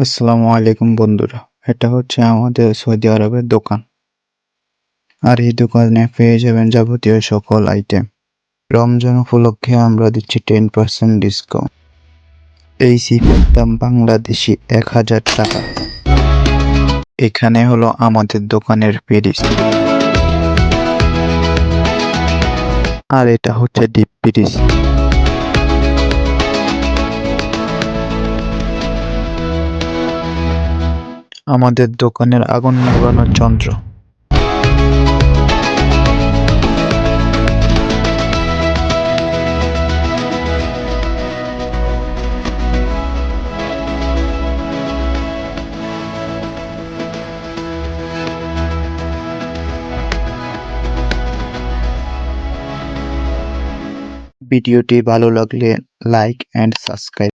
আসসালামু আলাইকুম বন্ধুরা, এটা হচ্ছে আমাদের সৌদি আরবের দোকান। আর এই দোকানে পেয়ে যাবেন যাবতীয় সকল আইটেম রমজান উপলক্ষে আমরা দিচ্ছি টেন পার্সেন্ট ডিসকাউন্ট এই সিপের দাম বাংলাদেশি এক হাজার টাকা। এখানে হলো আমাদের দোকানের পেরিস আর এটা হচ্ছে ডিপ পিরিস আমাদের দোকানের আগুন নেভানোর যন্ত্র। ভিডিওটি ভালো লাগলে লাইক অ্যান্ড সাবস্ক্রাইব।